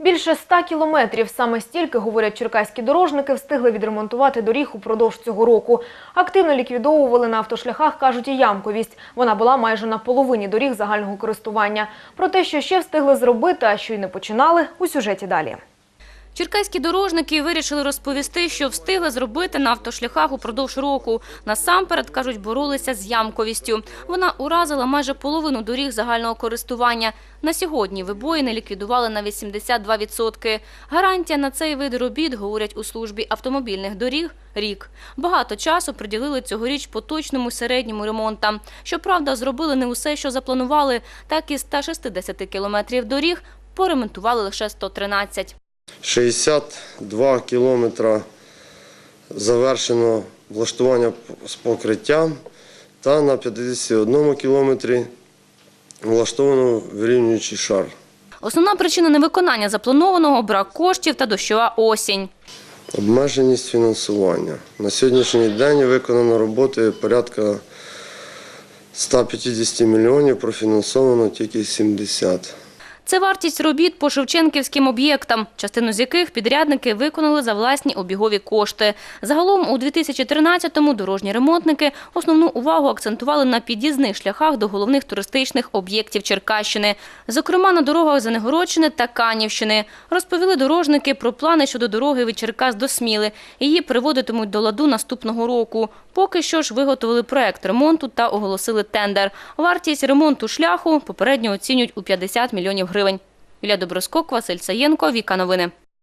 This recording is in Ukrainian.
Більше ста кілометрів. Саме стільки, говорять черкаські дорожники, встигли відремонтувати доріг упродовж цього року. Активно ліквідовували на автошляхах, кажуть, і ямковість. Вона була майже на половині доріг загального користування. Про те, що ще встигли зробити, а що й не починали, у сюжеті далі. Черкаські дорожники вирішили розповісти, що встигли зробити на автошляхах упродовж року. Насамперед, кажуть, боролися з ямковістю. Вона уразила майже половину доріг загального користування. На сьогодні вибоїни ліквідували на 82%. Гарантія на цей вид робіт, говорять у службі автомобільних доріг, рік. Багато часу приділили цьогоріч поточному середньому ремонтам. Щоправда, зробили не усе, що запланували. Так із 160 кілометрів доріг поремонтували лише 113. 62 кілометра завершено влаштування з покриттям та на 51 кілометрі влаштовано вирівнюючий шар. Основна причина невиконання запланованого – брак коштів та дощова осінь. Обмеженість фінансування. На сьогоднішній день виконано роботи порядка 150 мільйонів, профінансовано тільки 70. Це вартість робіт по шевченківським об'єктам, частину з яких підрядники виконали за власні обігові кошти. Загалом у 2013-му дорожні ремонтники основну увагу акцентували на під'їзних шляхах до головних туристичних об'єктів Черкащини, зокрема на дорогах Занегородщини та Канівщини. Розповіли дорожники про плани щодо дороги від Черкас до Сміли. Її приводитимуть до ладу наступного року. Поки що ж виготовили проект ремонту та оголосили тендер. Вартість ремонту шляху попередньо оцінюють у 50 мільйонів гривень. Юлія Доброскок, Василь Саєнко, Віка Новини.